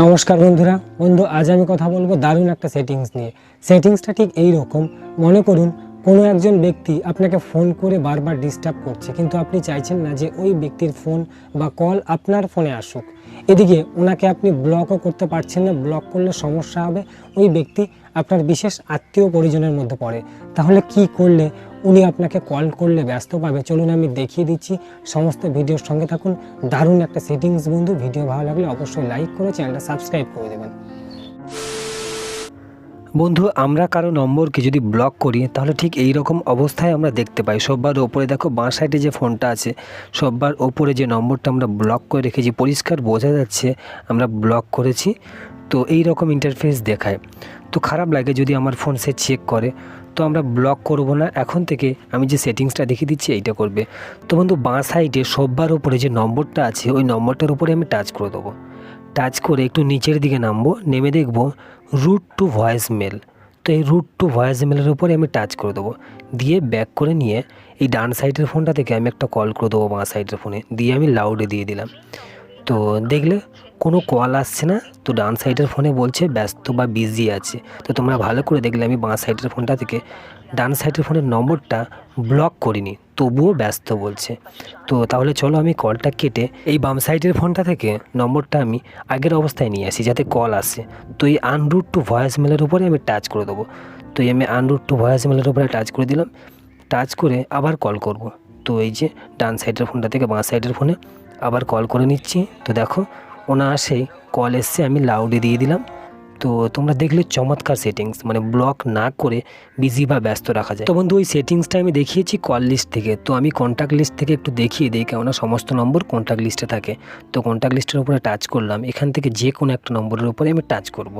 নমস্কার বন্ধুরা। বন্ধু, আজ আমি কথা বলব দারুণ একটা সেটিংস নিয়ে। সেটিংসটা ঠিক এই রকম মনে করুন কোনো একজন ব্যক্তি আপনাকে ফোন করে বারবার ডিস্টার্ব করছে, কিন্তু আপনি চাইছেন না যে ওই ব্যক্তির ফোন বা কল আপনার ফোনে আসুক। এদিকে ওনাকে আপনি ব্লকও করতে পারছেন না ব্লক করলে সমস্যা হবে। ওই ব্যক্তি আপনার বিশেষ আত্মীয় পরিজনের মধ্যে পড়ে। তাহলে কি করলে উনি আপনাকে কল করলে ব্যস্ত পাবে? চলুন আমি দেখিয়ে দিচ্ছি সমস্ত ভিডিওর সঙ্গে থাকুন। দারুণ একটা সেটিংস বন্ধু। ভিডিও ভালো লাগলে অবশ্যই লাইক করে চ্যানেলটা সাবস্ক্রাইব করে দেবেন। বন্ধু, আমরা কারও নম্বরকে যদি ব্লক করি, তাহলে ঠিক এই রকম অবস্থায় আমরা দেখতে পাই। সববার ওপরে দেখো, বাঁ সাইডে যে ফোনটা আছে, সববার ওপরে যে নম্বরটা আমরা ব্লক করে রেখেছি, পরিষ্কার বোঝা যাচ্ছে, আমরা ব্লক করেছি। তো এই রকম ইন্টারফেস দেখায়। তো খারাপ লাগে যদি আমার ফোন সে চেক করে। তো আমরা ব্লক করব না। এখন থেকে আমি যে সেটিংসটা দেখিয়ে দিচ্ছি, এইটা করবে। তো বন্ধু, বাঁ সাইডে সববার ওপরে যে নম্বরটা আছে, ওই নম্বরটার উপরে আমি টাচ করে দেবো। টাচ করে একটু নিচের দিকে নামবো, নেমে দেখব রুট টু ভয়েস মেল তো এই রুট টু ভয়েস মেলের উপরে আমি টাচ করে দেবো। দিয়ে ব্যাক করে নিয়ে এই ডান সাইডের ফোনটা থেকে আমি একটা কল করে দেবো বাঁ সাইডের ফোনে দিয়ে আমি লাউডে দিয়ে দিলাম। তো দেখলে কোনো কল আসছে না। তো ডান সাইডের ফোনে বলছে, ব্যস্ত বা বিজি আছে। তো তোমরা ভালো করে দেখলে আমি বাঁ সাইডের ফোনটা থেকে ডান সাইডের ফোনের নম্বরটা ব্লক করিনি, তবুও ব্যস্ত বলছে। তো তাহলে চলো আমি কলটা কেটে এই বাম সাইডের ফোনটা থেকে নম্বরটা আমি আগের অবস্থায় নিয়ে আসি, যাতে কল আসে। তো এই আনরুট টু ভয়েস মেলের উপরে আমি টাচ করে দেবো। তো এই আমি আনরুট টু ভয়েস মেলের উপরে টাচ করে দিলাম। টাচ করে আবার কল করব। তো এই যে ডান সাইডের ফোনটা থেকে বাঁ সাইডের ফোনে আবার কল করে নিচ্ছি। তো দেখো ওনা আসে কল এসছে, আমি লাউডে দিয়ে দিলাম। তো তোমরা দেখলে চমৎকার সেটিংস মানে ব্লক না করে বিজি বা ব্যস্ত রাখা যায়। তো বন্ধু, ওই সেটিংসটা আমি দেখিয়েছি কল লিস্ট থেকে। তো আমি কন্ট্যাক্ট লিস্ট থেকে একটু দেখিয়ে দিই, কেননা সমস্ত নম্বর কন্ট্যাক্ট লিস্টে থাকে। তো কন্ট্যাক্ট লিস্টের উপরে টাচ করলাম। এখান থেকে যে কোনো একটা নম্বরের উপরে আমি টাচ করব।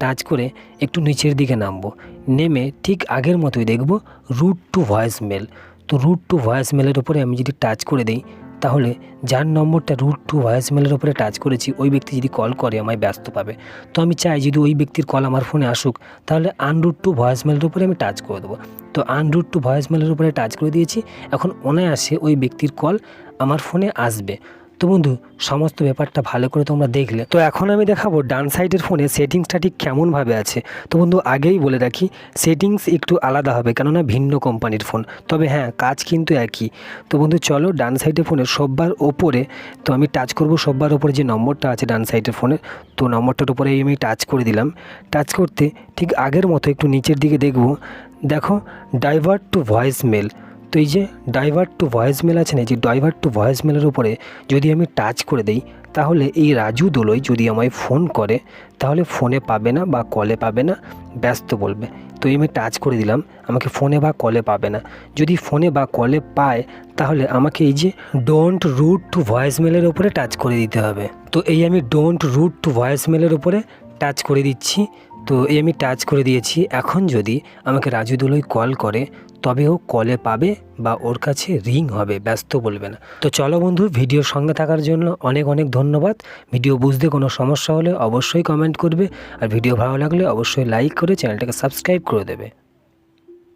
টাচ করে একটু নিচের দিকে নামবো। নেমে ঠিক আগের মতোই দেখব রুট টু ভয়েস মেল তো রুট টু ভয়েস মেলের উপরে আমি যদি টাচ করে দিই, তাহলে যার নম্বরটা রুট টু ভয়েস মেলের উপরে টাচ করেছি, ওই ব্যক্তি যদি কল করে, আমায় ব্যস্ত পাবে। তো আমি চাই যদি ওই ব্যক্তির কল আমার ফোনে আসুক, তাহলে আনরুট টু ভয়েস মেলের উপরে আমি টাচ করে দেবো। তো আনরুট টু ভয়েস মেলের উপরে টাচ করে দিয়েছি, এখন অনায়াসে ওই ব্যক্তির কল আমার ফোনে আসবে। তো বন্ধু, সমস্ত ব্যাপারটা ভালো করে তোমরা দেখলে। তো এখন আমি দেখাবো ডান সাইডের ফোনে সেটিংসটা ঠিক কেমনভাবে আছে। তো বন্ধু, আগেই বলে রাখি, সেটিংস একটু আলাদা হবে, কেননা ভিন্ন কোম্পানির ফোন। তবে হ্যাঁ কাজ কিন্তু একই। তো বন্ধু, চলো ডান সাইডের ফোনে সববার ওপরে, তো আমি টাচ করব সববার ওপরে যে নম্বরটা আছে ডান সাইডের ফোনে। তো নম্বরটার উপরে আমি টাচ করে দিলাম। টাচ করতে ঠিক আগের মতো একটু নিচের দিকে দেখব। দেখো, ডাইভার্ট টু ভয়েস মেল। তো এই যে ডাইভার্ট টু ভয়েস মেল আছে না যে ডাইভার্ট টু ভয়েস মেলের উপরে যদি আমি টাচ করে দিই, তাহলে এই রাজু দোলই যদি আমায় ফোন করে, তাহলে ফোনে পাবে না বা কলে পাবে না, ব্যস্ত বলবে। তো আমি টাচ করে দিলাম, আমাকে ফোনে বা কলে পাবে না। যদি ফোনে বা কলে পায়, তাহলে আমাকে এই যে ডোন্ট রুট টু ভয়েস মেলের উপরে টাচ করে দিতে হবে। তো এই আমি ডোন্ট রুট টু ভয়েস মেলের উপরে টাচ করে দিচ্ছি। তো এই আমি টাচ করে দিয়েছি। এখন যদি আমাকে রাজু কল করে, তবে ও কলে পাবে বা ওর কাছে রিং হবে, ব্যস্ত বলবে না। তো চলো বন্ধু ভিডিওর সঙ্গে থাকার জন্য অনেক অনেক ধন্যবাদ। ভিডিও বুঝতে কোনো সমস্যা হলে অবশ্যই কমেন্ট করবে। আর ভিডিও ভালো লাগলে অবশ্যই লাইক করে চ্যানেলটাকে সাবস্ক্রাইব করে দেবে।